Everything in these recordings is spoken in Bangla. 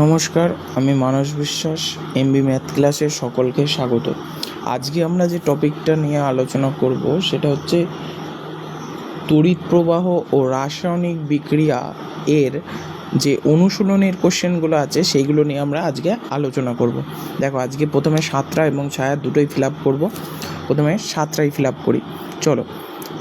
নমস্কার, আমি মানস বিশ্বাস এমবি ম্যাথ ক্লাসে সকলকে স্বাগত। আজকে আমরা যে টপিকটা নিয়ে আলোচনা করব, সেটা হচ্ছে তড়িৎ প্রবাহ ও রাসায়নিক বিক্রিয়া এর যে অনুশীলনের কোশ্চেনগুলো আছে, সেইগুলো নিয়ে আমরা আজকে আলোচনা করব। দেখো, আজকে প্রথমে সাতটা এবং ছায়া দুটোই ফিল আপ করব। প্রথমে সাতটাই ফিল আপ করি। চলো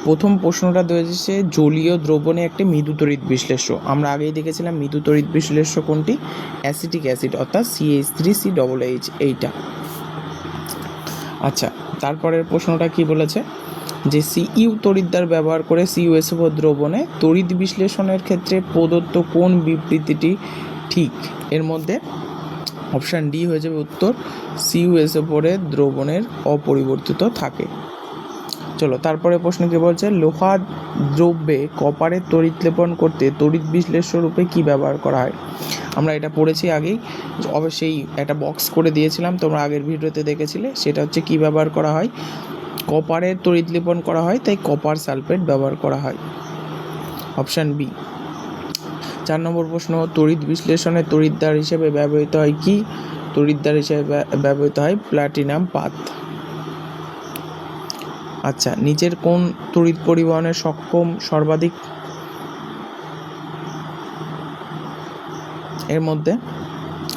প্রথম প্রশ্নটা দিয়েছে জলীয় দ্রবণে একটি মৃদু তড়িৎ বিশ্লেষ্য। আমরা আগেই দেখেছিলাম মৃদু তড়িৎ বিশ্লেষ্য কোনটি? অ্যাসিটিক অ্যাসিড, অর্থাৎ CH three C double H এইটা। আচ্ছা তারপরের প্রশ্নটা কি বলেছে? যে সিইউ তড়িৎদ্বার ব্যবহার করে সিইউএসও দ্রবণে তড়িৎ বিশ্লেষণের ক্ষেত্রে প্রদত্ত কোন বিবৃতিটি ঠিক? এর মধ্যে অপশান ডি হয়ে যাবে উত্তর সিইউএসও পরে দ্রবণের অপরিবর্তিত থাকে। চলো। তারপরে প্রশ্ন কি বলছে, লোহা দ্রব্যে কপারের তড়িৎ লেপন করতে তড়িৎ বিশ্লেষ্য রূপে কি ব্যবহার করা হয়? আমরা এটা পড়েছি আগেই। অবশ্যই একটা বক্স করে দিয়েছিলাম, তোমরা আগের ভিডিওতে দেখেছিলে। সেটা হচ্ছে কি ব্যবহার করা হয়? কপারের তড়িৎ লেপন করা হয়, তাই কপার সালফেট ব্যবহার করা হয়। অপশান বি চার নম্বর প্রশ্ন, তড়িৎ বিশ্লেষণে তড়িৎদ্বার হিসেবে ব্যবহৃত হয় কি? তড়িৎদ্বার হিসেবে ব্যবহৃত হয় প্লাটিনাম পাত। আচ্ছা নিচের কোন তড়িৎ পরিবহনে সক্ষম সর্বাধিক? এর মধ্যে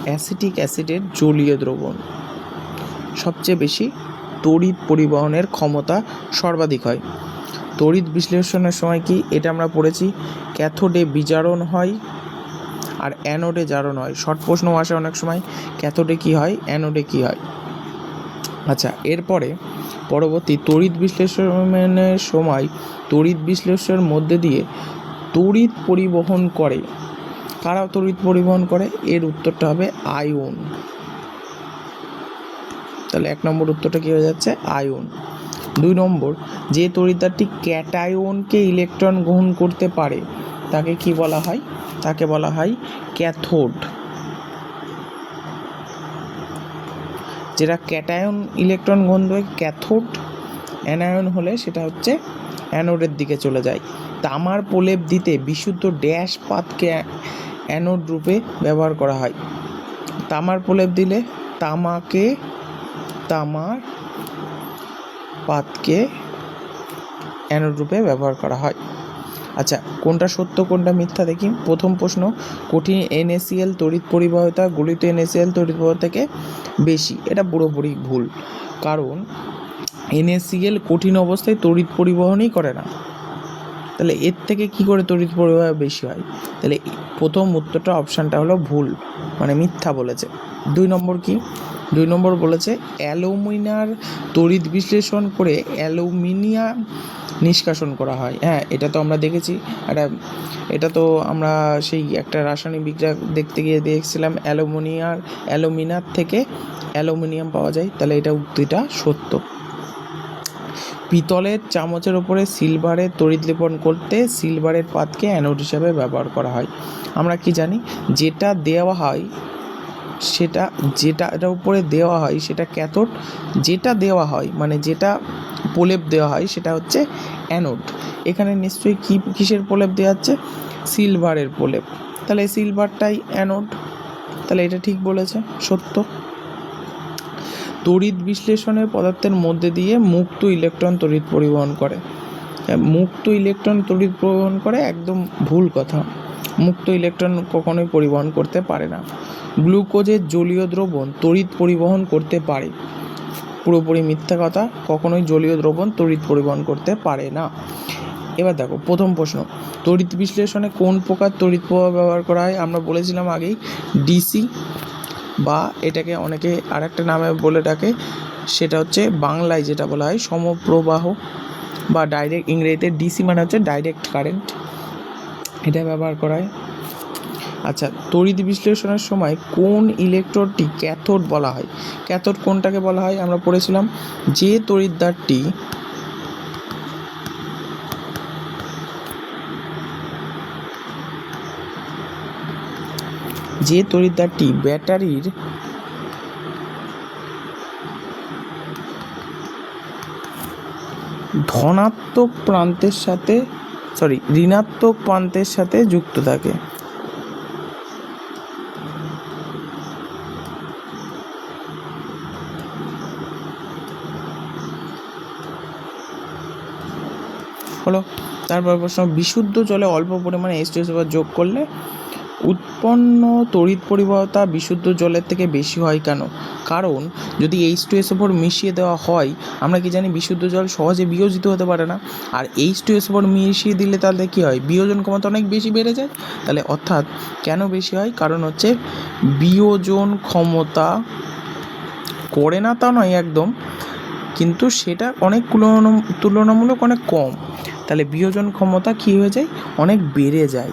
অ্যাসিটিক অ্যাসিডের জলীয় দ্রবণ। সবচেয়ে বেশি তড়িৎ পরিবহনের ক্ষমতা সর্বাধিক হয়। তড়িৎ বিশ্লেষণের সময় কি এটা আমরা পড়েছি? ক্যাথোডে বিজারণ হয় আর অ্যানোডে জারণ হয়। শর্ট প্রশ্ন আসে অনেক সময়, ক্যাথোডে কি হয়, অ্যানোডে কি হয়? আচ্ছা এরপরে পরবর্তী তড়িৎ বিশ্লেষণের সময় তড়িৎ বিশ্লেষণের মধ্যে দিয়ে তড়িৎ পরিবহন করে। কারা তড়িৎ পরিবহন করে? এর উত্তরটা হবে আয়ন। তাহলে এক নম্বর উত্তরটা কী হয়ে যাচ্ছে? আয়ন। দুই নম্বর, যে তড়িৎদ্বারটি ক্যাটায়নকে ইলেকট্রন গ্রহণ করতে পারে, তাকে কি বলা হয়? তাকে বলা হয় ক্যাথোড। যেটা ক্যাটায়ন ইলেকট্রন করে ক্যাথোড অ্যানায়ন হলে সেটা হচ্ছে অ্যানোডের দিকে চলে যায়। তামার প্রলেপ দিতে বিশুদ্ধ ড্যাশ পাতকে অ্যানোড রূপে ব্যবহার করা হয়। তামার প্রলেপ দিলে তামাকে, তামার পাতকে অ্যানোড রূপে ব্যবহার করা হয়। আচ্ছা কোনটা সত্য, কোনটা মিথ্যা দেখি। প্রথম প্রশ্ন, কঠিন এনএসিএল তড়িৎ পরিবাহিতা গলিত এনএসিএল তড়িৎ থেকে বেশি। এটা পুরোপুরি ভুল, কারণ এনএসিএল কঠিন অবস্থায় তড়িৎ পরিবহনই করে না। তাহলে এর থেকে কি করে তড়িৎ পরিবাহ বেশি হয়? তাহলে প্রথম উত্তরটা, অপশানটা হলো ভুল মানে মিথ্যা বলেছে। দুই নম্বর কি? দুই নম্বর বলেছে, অ্যালুমিনার তড়িৎ বিশ্লেষণ করে অ্যালুমিনিয়াম নিষ্কাশন করা হয়। হ্যাঁ এটা তো আমরা দেখেছি। এটা এটা তো আমরা সেই একটা রাসায়নিক বিক্রিয়া দেখতে গিয়ে দেখছিলাম, অ্যালুমিনিয়ার, অ্যালুমিনার থেকে অ্যালুমিনিয়াম পাওয়া যায়। তাহলে এটা উক্তিটা সত্য। পিতলের চামচের ওপরে সিলভারের তড়িৎ লেপন করতে সিলভারের পাতকে অ্যানোড হিসাবে ব্যবহার করা হয়। আমরা কি জানি, যেটা দেওয়া হয় সেটা যেটা এটার উপরে দেওয়া হয় সেটা ক্যাথোড যেটা দেওয়া হয় মানে যেটা প্রলেপ দেওয়া হয় সেটা হচ্ছে অ্যানোড। এখানে নিশ্চয়ই কী কিসের প্রলেপ দেওয়া হচ্ছে সিলভারের প্রলেপ। তাহলে সিলভারটাই অ্যানোড। তাহলে এটা ঠিক বলেছে সত্য। তড়িৎ বিশ্লেষণের পদার্থের মধ্যে দিয়ে মুক্ত ইলেকট্রন তড়িৎ পরিবহন করে। হ্যাঁ, মুক্ত ইলেকট্রন তড়িৎ পরিবহন করে একদম ভুল কথা। মুক্ত ইলেকট্রন কখনোই পরিবহন করতে পারে না। গ্লুকোজের জলীয় দ্রবণ তড়িৎ পরিবহন করতে পারে। পুরোপুরি মিথ্যা কথা, কখনোই জলীয় দ্রবণ তড়িৎ পরিবহন করতে পারে না। এবার দেখো, প্রথম প্রশ্ন, তড়িৎ বিশ্লেষণে কোন প্রকার তড়িৎ প্রবাহ ব্যবহার করা হয়? আমরা বলেছিলাম আগেই ডিসি বা এটাকে অনেকে আরেকটা নামে বলে ডাকে, সেটা হচ্ছে বাংলায় যেটা বলা হয় সমপ্রবাহ বা ডাইরেক্ট ইংরেজিতে ডিসি মানে হচ্ছে ডাইরেক্ট কারেন্ট এটা ব্যবহার করা হয়। আচ্ছা তড়িৎ বিশ্লেষণের সময় কোন ইলেকট্রোডটি ক্যাথোড বলা হয়? ক্যাথোড কোনটাকে বলা হয়? আমরা পড়েছিলাম যে তড়িৎদ্বারটি যে তড়িৎদ্বারটি ব্যাটারির ধনাত্মক প্রান্তের সাথে সরি ঋণাত্মক প্রান্তের সাথে যুক্ত থাকে। হলো। তারপর প্রশ্ন, বিশুদ্ধ জলে অল্প পরিমাণে এইচ যোগ করলে উৎপন্ন তড়িৎ পরিবাহতা বিশুদ্ধ জলের থেকে বেশি হয় কেন? কারণ যদি এইচ টু এস ওপর মিশিয়ে দেওয়া হয়, আমরা কি জানি বিশুদ্ধ জল সহজে বিয়োজিত হতে পারে না। আর এইচ টু এস ওপর মিশিয়ে দিলে তাহলে কী হয়? বিয়োজন ক্ষমতা অনেক বেশি বেড়ে যায়। তাহলে অর্থাৎ কেন বেশি হয়? কারণ হচ্ছে বিয়োজন ক্ষমতা করে না তা নয় একদম। কিন্তু সেটা অনেক তুলনা- তুলনামূলক অনেক কম। তাহলে বিয়োজন ক্ষমতা কী হয়ে যায়? অনেক বেড়ে যায়।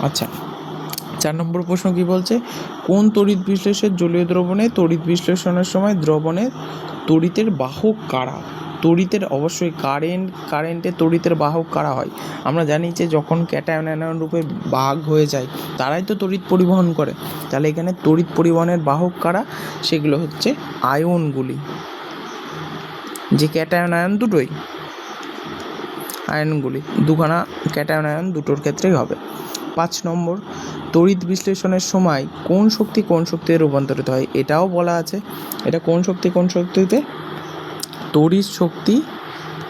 আচ্ছা চার নম্বর প্রশ্ন কি বলছে? কোন তড়িৎ বিশ্লেষের জলীয় দ্রবণে তড়িৎ বিশ্লেষণের সময় দ্রবণের তড়িতের বাহক কারা তড়িতের অবশ্যই কারেন্ট কারেন্টে তড়িতের বাহক কারা হয়? আমরা জানি যে যখন ক্যাটায়ন অ্যানায়ন রূপে ভাগ হয়ে যায়, তারাই তো তড়িৎ পরিবহন করে। তাহলে এখানে তড়িৎ পরিবহনের বাহক কারা? সেগুলো হচ্ছে আয়নগুলি যে ক্যাটায়ন আয়ন দুটোই আয়নগুলি দুখানা ক্যাটায়ন আয়ন দুটোর ক্ষেত্রেই হবে। পাঁচ নম্বর, তড়িৎ বিশ্লেষণের সময় কোন শক্তি কোন শক্তিতে রূপান্তরিত হয়? এটাও বলা আছে। এটা কোন শক্তি কোন শক্তিতে? তড়িৎ শক্তি,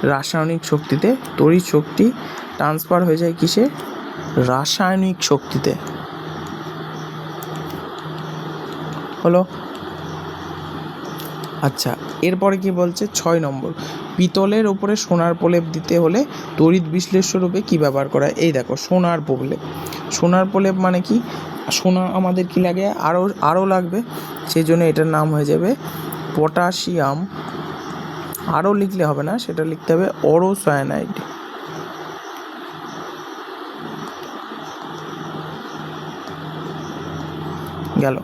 রাসায়নিক শক্তিতে তড়িৎ শক্তি ট্রান্সফার হয়ে যায় কিসে? রাসায়নিক শক্তিতে। হলো আচ্ছা এরপরে কি বলছে? ছয় নম্বর, পিতলের ওপরে সোনার প্রলেপ দিতে হলে তড়িৎ বিশ্লেষ্য রূপে কী ব্যবহার করা? এই দেখো, সোনার প্রলেপ। সোনার প্রলেপ মানে কি? সোনা আমাদের কি লাগে? আরও আরও লাগবে। সেই জন্য এটার নাম হয়ে যাবে পটাশিয়াম আরও লিখলে হবে না, সেটা লিখতে হবে অরোসায়ানাইড। গেল।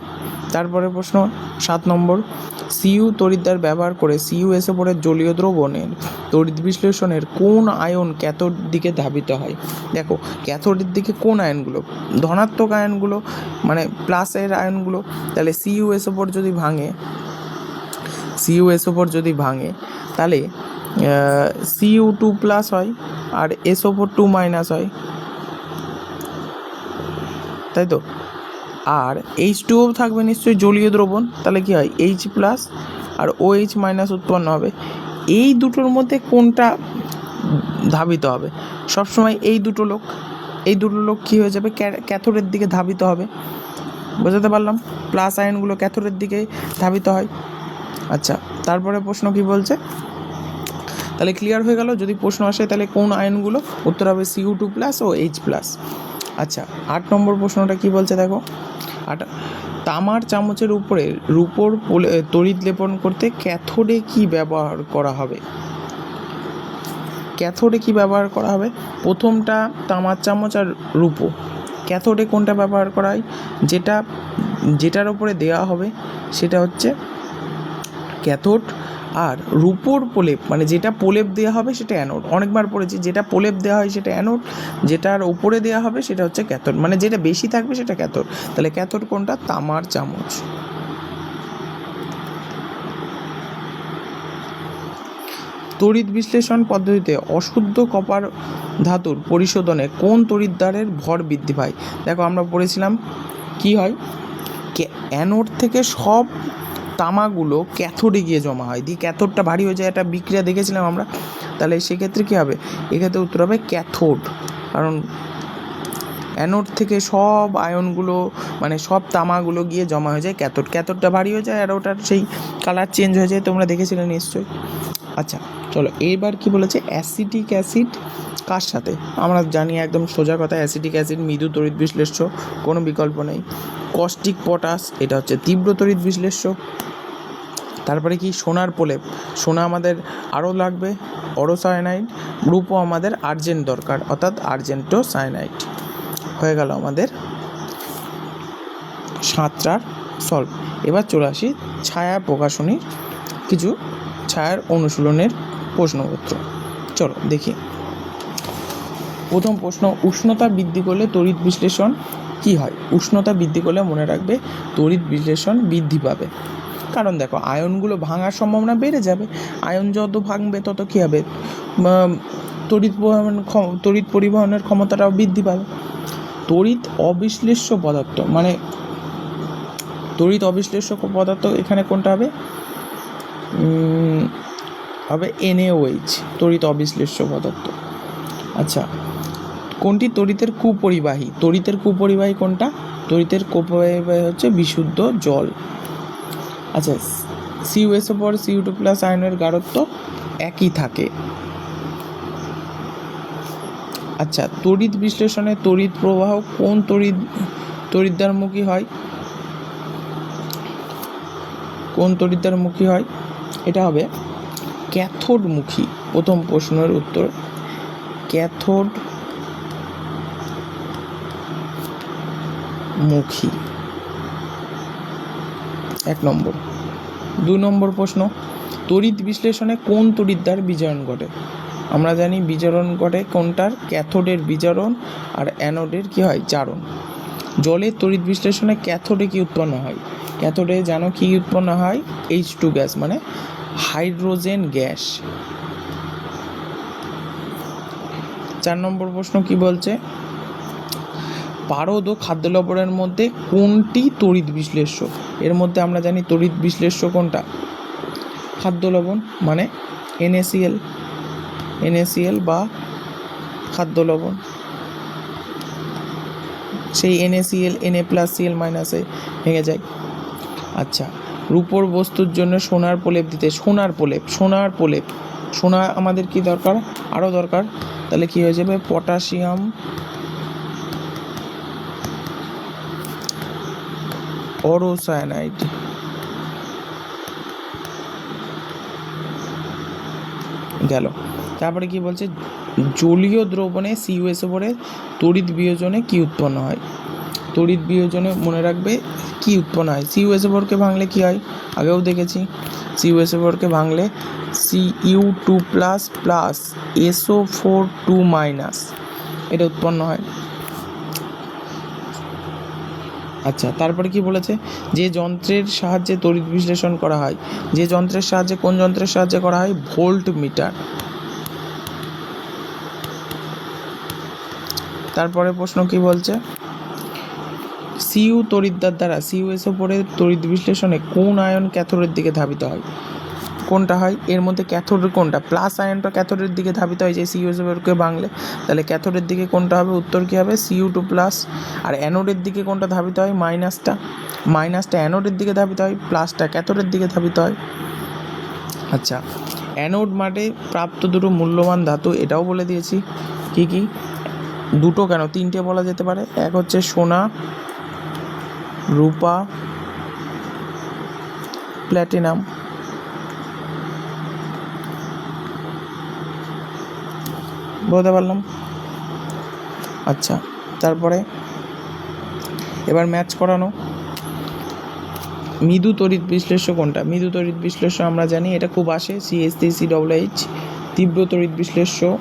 তারপরে প্রশ্ন, সাত নম্বর, সিইউ তড়িৎদ্বার ব্যবহার করে সিইউ এসে পড়ে জলীয় দ্রবণের তড়িৎ বিশ্লেষণের কোন আয়ন ক্যাথোড দিকে ধাবিত হয়? দেখো, ক্যাথোডের দিকে কোন আয়নগুলো? ধনাত্মক আয়নগুলো মানে প্লাসের আয়নগুলো, তাহলে সিইউ এস ওপর যদি ভাঙে সিইউ এস ওপর যদি ভাঙে, তাহলে সিইউ টু প্লাস হয় আর এস ওপর টু মাইনাস হয়। তাই তো? আর এইচ টুও থাকবে নিশ্চয়ই জলীয় দ্রবণ, তাহলে কি হয়? এইচ প্লাস আর ও এইচ মাইনাস উৎপন্ন হবে। এই দুটোর মধ্যে কোনটা ধাবিত হবে? সবসময় এই দুটো লোক, এই দুটো লোক কী হয়ে যাবে? ক্যা- ক্যাথোডের দিকে ধাবিত হবে। বোঝাতে পারলাম? প্লাস আয়নগুলো ক্যাথোডের দিকে ধাবিত হয়। আচ্ছা তারপরে প্রশ্ন কি বলছে? তাহলে ক্লিয়ার হয়ে গেল, যদি প্রশ্ন আসে তাহলে কোন আয়নগুলো উত্তর হবে C U two plus O H plus আচ্ছা আট নম্বর প্রশ্নটা কি বলছে দেখো? আট, তামার চামচের উপরে রূপোর তড়িৎ লেপন করতে ক্যাথোডে কি ব্যবহার করা হবে? ক্যাথোডে কি ব্যবহার করা হবে? প্রথমটা তামার চামচ আর রূপো। ক্যাথোডে কোনটা ব্যবহার করা হয়? যেটা, যেটার উপরে দেওয়া হবে, সেটা হচ্ছে ক্যাথোড আর রূপোর প্রলেপ মানে যেটা প্রলেপ দেওয়া হবে সেটা অ্যানোড। অনেকবার পড়েছি, যেটা প্রলেপ দেওয়া হয় সেটা অ্যানোড, যেটার উপরে দেওয়া হবে সেটা হচ্ছে ক্যাথোড। মানে যেটা বেশি থাকবে সেটা ক্যাথোড। তাহলে ক্যাথোড কোনটা? তামার চামচ। তড়িৎ বিশ্লেষণ পদ্ধতিতে অশুদ্ধ কপার ধাতুর পরিশোধনে কোন তড়িৎদ্বারের ভর বৃদ্ধি পায়? দেখো আমরা পড়েছিলাম, কি হয়? অ্যানোড থেকে সব তামাগুলো ক্যাথোডে গিয়ে জমা হয়। দিয়ে ক্যাথোডটা ভারী হয়ে যায়, একটা বিক্রিয়া দেখেছিলাম আমরা। তাহলে সেক্ষেত্রে কী হবে? এক্ষেত্রে উত্তর হবে ক্যাথোড। কারণ অ্যানোড থেকে সব আয়নগুলো মানে সব তামাগুলো গিয়ে জমা হয়ে যায়। ক্যাথোড, ক্যাথোডটা ভারী হয়ে যায় আর ওটার সেই কালার চেঞ্জ হয়ে যায়, তোমরা দেখেছিলে নিশ্চয়ই। আচ্ছা চলো, এইবার কি বলেছে? অ্যাসিটিক অ্যাসিড কার সাথে? আমরা জানি একদম সোজা কথা, অ্যাসিটিক অ্যাসিড মৃদু তড়িৎ বিশ্লেষ্য, কোনো বিকল্প নেই। কস্টিক পটাশ, এটা হচ্ছে তীব্র তড়িৎ বিশ্লেষ্য। তারপরে কি? সোনার প্রলেপ। সোনা আমাদের আরও লাগবে, অরোসায়ানাইড। গ্রুপও আমাদের আর্জেন্ট দরকার, অর্থাৎ আর্জেন্টো সায়ানাইড হয়ে গেল আমাদের সাঁতরার সলভ এবার চলে আসি ছায়া প্রকাশনীর কিছু ছায়ার অনুশীলনের প্রশ্নপত্র। চলো দেখি। প্রথম প্রশ্ন, উষ্ণতা বৃদ্ধি করলে তড়িৎ বিশ্লেষণ কি হয়? উষ্ণতা বৃদ্ধি করলে মনে রাখবে তড়িৎ বিশ্লেষণ বৃদ্ধি পাবে। কারণ দেখো, আয়নগুলো ভাঙার সম্ভাবনা বেড়ে যাবে। আয়ন যত ভাঙবে তত কী হবে? তড়িৎ তড়িৎ পরিবহনের ক্ষমতাটাও বৃদ্ধি পাবে। তড়িৎ অবিশ্লেষ্য পদার্থ মানে তড়িৎ অবিশ্লেষ্য পদার্থ এখানে কোনটা হবে? হবে এনএওএইচ তড়িৎ অবিশ্লেষ্য পদার্থ। আচ্ছা কোনটি তড়িতের কুপরিবাহী? তড়িতের কুপরিবাহী কোনটা? তড়িতের কুপরিবাহী হচ্ছে বিশুদ্ধ জল। আচ্ছা সিউএসও পর সিউ টু প্লাস আয়নের গাঢ়ত্ব একই থাকে। আচ্ছা তড়িৎ বিশ্লেষণে তড়িৎ প্রবাহ কোন তড়িৎ, তড়িৎদ্বারমুখী হয়? কোন তড়িৎদ্বারমুখী হয়? এটা হবে ক্যাথোডমুখী, প্রথম প্রশ্নের উত্তর। ক্যাথোড মুখী এক নম্বর। দু নম্বর প্রশ্ন, তড়িৎ বিশ্লেষণে কোন তড়িৎদ্বার বিজারণ ঘটে? আমরা জানি বিজারণ ঘটে কোনটার? ক্যাথোডের বিজারণ আর অ্যানোডের কি হয়? জারণ। জলের তড়িৎ বিশ্লেষণে ক্যাথোডে কি উৎপন্ন হয়? ক্যাথোডে জানো কি উৎপন্ন হয়? এইচ টু গ্যাস মানে হাইড্রোজেন গ্যাস। চার নম্বর প্রশ্ন কি বলছে? পারদ ও খাদ্য লবণের মধ্যে কোনটি তড়িৎ বিশ্লেষ্য? এর মধ্যে আমরা জানি তড়িৎ বিশ্লেষ্য কোনটা? খাদ্য লবণ মানে এনএসিএল এনএসিএল বা খাদ্য লবণ। সেই এনএসিএল, এনএ প্লাস, সিএল মাইনাসে ভেঙে যায়। আচ্ছা রূপোর বস্তুর জন্য সোনার প্রলেপ দিতে, সোনার প্রলেপ সোনার প্রলেপ। সোনা আমাদের কি দরকার? আরও দরকার। তাহলে কি হয়ে যাবে? Potassium aurocyanide. গেল। তারপরে কি বলছে? জলীয় দ্রবণে সিউএস ওপরে তড়িৎ বিয়োজনে কি উৎপন্ন হয়? তড়িৎ বিয়োজনে মনে রাখবে কি উৎপন্ন হয়? সিউএস ওপরকে ভাঙলে কি হয়? আগেও দেখেছি। সিউএস ওপরকে ভাঙলে C U two plus plus SO four two minus এটা উৎপন্ন হয়। আচ্ছা তারপরে কি বলেছে? যে যন্ত্রের সাহায্যে তড়িৎ বিশ্লেষণ করা হয়, যে যন্ত্রের সাহায্যে কোন যন্ত্রের সাহায্যে করা হয়? ভোল্ট মিটার তারপরে প্রশ্ন কি বলছে? সিইউ তড়িৎদ্বার দ্বারা সিইউএস ওপরে তড়িৎ বিশ্লেষণে কোন আয়ন ক্যাথোডের দিকে ধাবিত হয়? কোনটা হয়? এর মধ্যে ক্যাথোডের কোনটা? প্লাস আয়নটা ক্যাথোডের দিকে ধাবিত হয় যে সিইউএস ওপরকে বাংলে তাহলে ক্যাথোডের দিকে কোনটা হবে? উত্তর কী হবে? CU two plus. আর অ্যানোডের দিকে কোনটা ধাবিত হয়? মাইনাসটা। মাইনাসটা অ্যানোডের দিকে ধাবিত হয়, প্লাসটা ক্যাথোডের দিকে ধাবিত হয়। আচ্ছা অ্যানোড মাঠে প্রাপ্ত দুটো মূল্যবান ধাতু এটাও বলে দিয়েছি। কি কি? দুটো কেন? তিনটে বলা যেতে পারে। এক হচ্ছে সোনা, রূপা, প্ল্যাটিনাম। বলতে পারলাম? আচ্ছা তারপরে এবার ম্যাচ করানো। মৃদু তড়িৎ বিশ্লেষ্য কোনটা? মৃদু তড়িৎ বিশ্লেষ্য আমরা জানি এটা খুব আসে CS three C double H, তীব্র তড়িৎ বিশ্লেষ্য।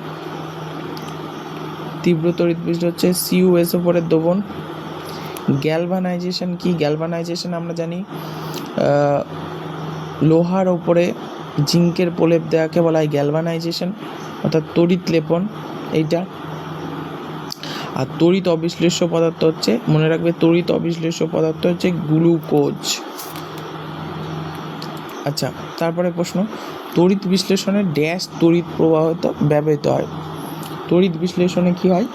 তীব্র তড়িৎ বিশ্লেষ্য হচ্ছে সিইউএস ওপরের দবন গ্যালভানাইজেশন কি? গ্যালভানাইজেশন আমরা জানি লোহার ওপরে জিঙ্কের প্রলেপ দেওয়াকে বলা হয় গ্যালভানাইজেশন, অর্থাৎ তড়িৎ লেপন এইটা। আর তড়িৎ অবিশ্লেষ্য পদার্থ হচ্ছে, মনে রাখবে তড়িৎ অবিশ্লেষ্য পদার্থ হচ্ছে গ্লুকোজ। আচ্ছা তারপরে প্রশ্ন, তড়িৎ বিশ্লেষণে ড্যাশ তড়িৎ প্রবাহিত ব্যবহৃত হয়। তড়িৎ বিশ্লেষণে কি হয়?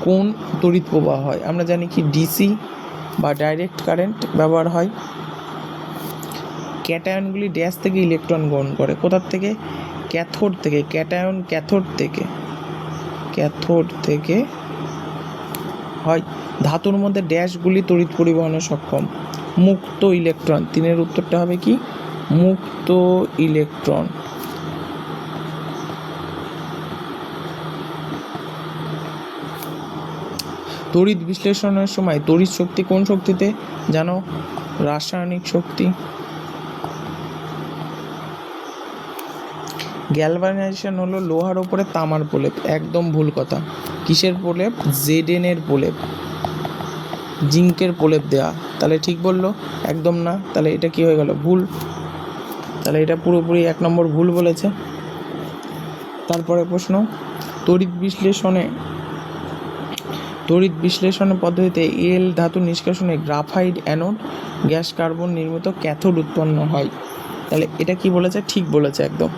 কোন তড়িৎ প্রবাহ হয়? আমরা জানি কি ডিসি বা ডাইরেক্ট কারেন্ট ব্যবহার হয়। ক্যাটায়নগুলি ড্যাশ থেকে ইলেকট্রন গ্রহণ করে। কোথার থেকে? ক্যাথোড থেকে। ক্যাটায়ন ক্যাথোড থেকে। ক্যাথোড থেকে হয়। ধাতুর মধ্যে ড্যাশগুলি তড়িৎ পরিবহনে সক্ষম। মুক্ত ইলেকট্রন। তিনের উত্তরটা হবে কি? মুক্ত ইলেকট্রন। তড়িৎ বিশ্লেষণের সময় তড়িৎ শক্তি কোন শক্তিতে? জানো, রাসায়নিক শক্তি। গ্যালভানাইজেশন হলো লোহার ওপরে তামার প্রলেপ, একদম ভুল কথা। কিসের প্রলেপ? জেডেন এর প্রলেপ। জিঙ্কের প্রলেপ দেওয়া তাহলে ঠিক বলল? একদম না। তাহলে এটা কি হয়ে গেল? ভুল। তাহলে এটা পুরোপুরি এক নম্বর ভুল বলেছে। তারপরে প্রশ্ন, তড়িৎ বিশ্লেষণে তড়িৎ বিশ্লেষণ পদ্ধতিতে এল ধাতু নিষ্কাশনে গ্রাফাইট অ্যানোড গ্যাস কার্বন নির্মিত ক্যাথোড উৎপন্ন হয়। তাহলে এটা কি বলেছে? ঠিক বলেছে একদম।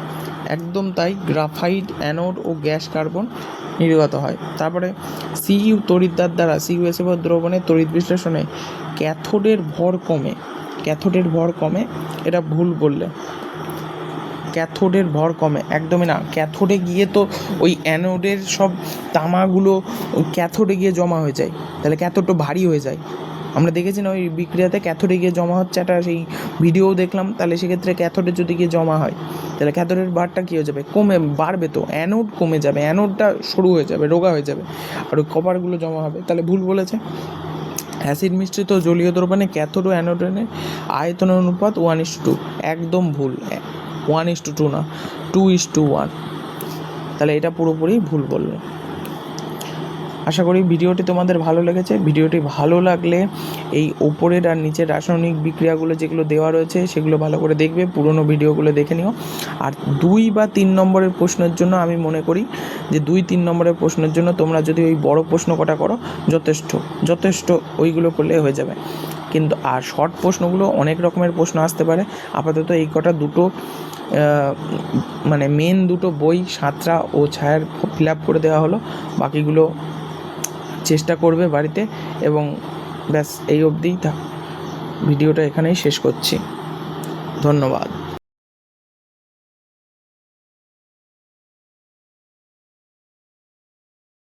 একদম তাই গ্রাফাইট অ্যানোড ও গ্যাস কার্বন নির্গত হয়। তারপরে সিইউ তড়িৎদ্বার দ্বারা সিইউ এসে দ্রবণের তড়িৎ বিশ্লেষণে ক্যাথোডের ভর কমে। ক্যাথোডের ভর কমে। এটা ভুল বললে। ক্যাথোডের ভর কমে। একদমই না। ক্যাথোডে গিয়ে তো ওই অ্যানোডের সব তামাগুলো ক্যাথোডে গিয়ে জমা হয়ে যায়। তাহলে ক্যাথোডটা ভারী হয়ে যায়। আমরা দেখেছি না ওই বিক্রিয়াতে ক্যাথোডে গিয়ে জমা হচ্ছে একটা সেই ভিডিও দেখলাম, তাহলে সেক্ষেত্রে ক্যাথোডে যদি গিয়ে জমা হয়, তাহলে ক্যাথোডের ভারটা কী হয়ে যাবে? কমে, বাড়বে তো। অ্যানোড কমে যাবে। অ্যানোডটা সরু হয়ে যাবে, রোগা হয়ে যাবে। আর ওই কপারগুলো জমা হবে। তাহলে ভুল বলেছে। অ্যাসিড মিশ্রিত জলীয় দ্রবণে ক্যাথোড ও অ্যানোডের আয়তনের অনুপাত ওয়ান ইস টু একদম ভুল। ওয়ান ইস টু টু না টু ইস টু ওয়ান তাহলে এটা পুরোপুরি ভুল বলল। আশা করি ভিডিওটি তোমাদের ভালো লেগেছে। ভিডিওটি ভালো লাগলে এই ওপরের আর নিচের রাসায়নিক বিক্রিয়াগুলো যেগুলো দেওয়া রয়েছে, সেগুলো ভালো করে দেখবে, পুরনো ভিডিওগুলো দেখে নিও। আর দুই বা তিন নম্বরের প্রশ্নের জন্য আমি মনে করি যে দুই, তিন নম্বরের প্রশ্নের জন্য তোমরা যদি ওই বড় প্রশ্ন কটা করো, যথেষ্ট যথেষ্ট ওইগুলো করলে হয়ে যাবে। কিন্তু আর শর্ট প্রশ্নগুলো অনেক রকমের প্রশ্ন আসতে পারে। আপাতত এই কটা দুটো মানে মেন দুটো বই সাঁতরা ও ছায়ার ফিল আপ করে দেওয়া হলো। বাকিগুলো চেষ্টা করবে বাড়িতে এবং ব্যাস, এই অবধিই থাক ভিডিওটা এখানেই শেষ করছি। ধন্যবাদ।